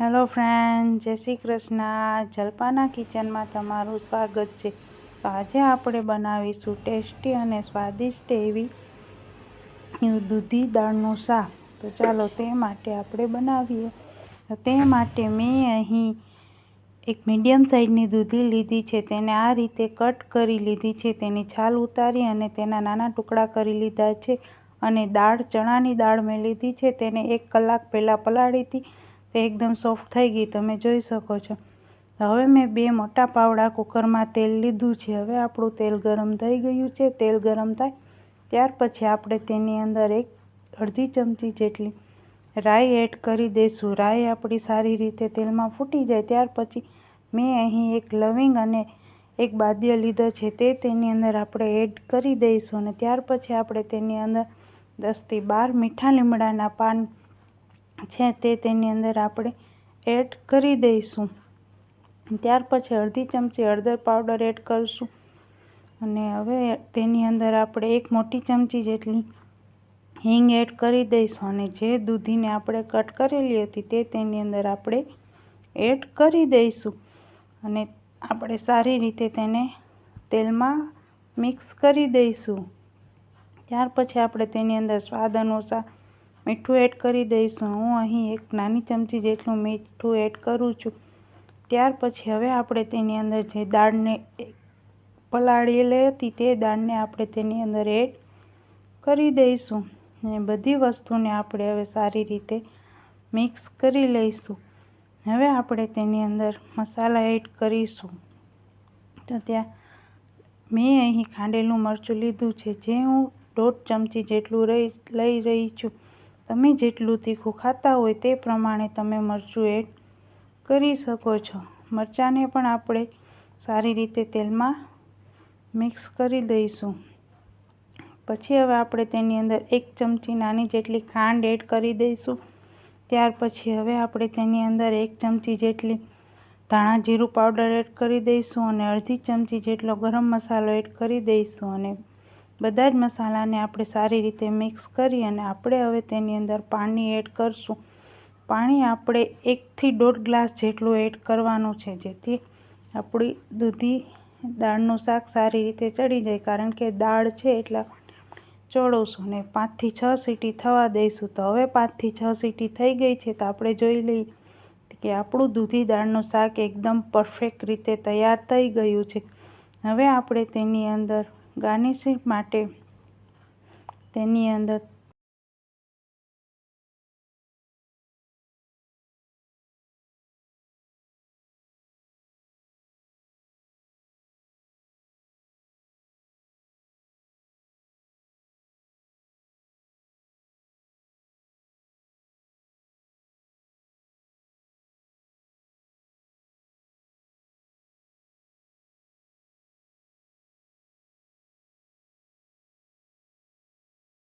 Hello friend, જય શ્રી કૃષ્ણ. જલપાના કિચનમાં તમારું સ્વાગત છે. તો આજે આપણે બનાવીશું ટેસ્ટી અને સ્વાદિષ્ટ એવી દૂધી દાળનું શાક. તો ચાલો તે માટે આપણે બનાવીએ. તો તે માટે મેં અહીં એક મીડિયમ સાઇઝની દૂધી લીધી છે. તેને આ રીતે કટ કરી લીધી છે. તેની છાલ ઉતારી અને તેના નાના ટુકડા કરી લીધા છે. અને દાળ, ચણાની દાળ મેં લીધી છે. તેને એક કલાક પહેલાં પલાળી હતી તે એકદમ સોફ્ટ થઈ ગઈ, તમે જોઈ શકો છો. હવે મેં બે મોટા પાવડા કુકરમાં તેલ લીધું છે. હવે આપણું તેલ ગરમ થઈ ગયું છે. તેલ ગરમ થાય ત્યાર પછી આપણે તેની અંદર એક અડધી ચમચી જેટલી રાઈ એડ કરી દઈશું. રાઈ આપણી સારી રીતે તેલમાં ફૂટી જાય ત્યાર પછી મેં અહીં એક લવિંગ અને એક બાદ્ય લીધો છે. તે તેની અંદર આપણે એડ કરી દઈશું અને ત્યાર પછી આપણે તેની અંદર દસથી બાર મીઠા લીમડાના પાન છે તે તેની અંદર આપણે એડ કરી દઈશું. ત્યાર પછી અડધી ચમચી હળદર પાવડર એડ કરીશું. અને હવે તેની અંદર આપણે એક મોટી ચમચી જેટલી હિંગ એડ કરી દઈશું અને જે દૂધીને આપણે કટ કરેલી હતી તે તેની અંદર આપણે એડ કરી દઈશું. અને આપણે સારી રીતે તેને તેલમાં મિક્સ કરી દઈશું. ત્યાર પછી આપણે તેની અંદર સ્વાદ અનુસાર મીઠું એડ કરી દઈશું. હું અહીં એક નાની ચમચી જેટલું મીઠું એડ કરું છું. ત્યાર પછી હવે આપણે તેની અંદર જે દાળને પલાળેલી હતી તે દાળને આપણે તેની અંદર એડ કરી દઈશું. અને બધી વસ્તુને આપણે હવે સારી રીતે મિક્સ કરી લઈશું. હવે આપણે તેની અંદર મસાલા એડ કરીશું. તો ત્યાં મેં અહીં ખાંડેલું મરચું લીધું છે. જે હું દોઢ ચમચી જેટલું રહી, લઈ રહી છું. તમે જેટલું તીખું ખાતા હોય તે પ્રમાણે તમે મરચું એડ કરી શકો છો. મરચાંને પણ આપણે સારી રીતે તેલમાં મિક્સ કરી દઈશું. પછી હવે આપણે તેની અંદર એક ચમચી નાની જેટલી ખાંડ એડ કરી દઈશું. ત્યાર પછી હવે આપણે તેની અંદર એક ચમચી જેટલી ધાણા જીરું પાવડર એડ કરી દઈશું અને અડધી ચમચી જેટલો ગરમ મસાલો એડ કરી દઈશું અને બધા જ મસાલાને આપણે સારી રીતે મિક્સ કરી અને આપણે હવે તેની અંદર પાણી એડ કરશું. પાણી આપણે એકથી દોઢ ગ્લાસ જેટલું એડ કરવાનું છે, જેથી આપણી દૂધી દાળનું શાક સારી રીતે ચડી જાય, કારણ કે દાળ છે એટલા ચોળવશું ને પાંચથી છ સીટી થવા દઈશું. તો હવે પાંચથી છ સીટી થઈ ગઈ છે, તો આપણે જોઈ લઈએ કે આપણું દૂધી દાળનું શાક એકદમ પરફેક્ટ રીતે તૈયાર થઈ ગયું છે. હવે આપણે તેની અંદર ગાર્નિશિંગ માટે તેની અંદર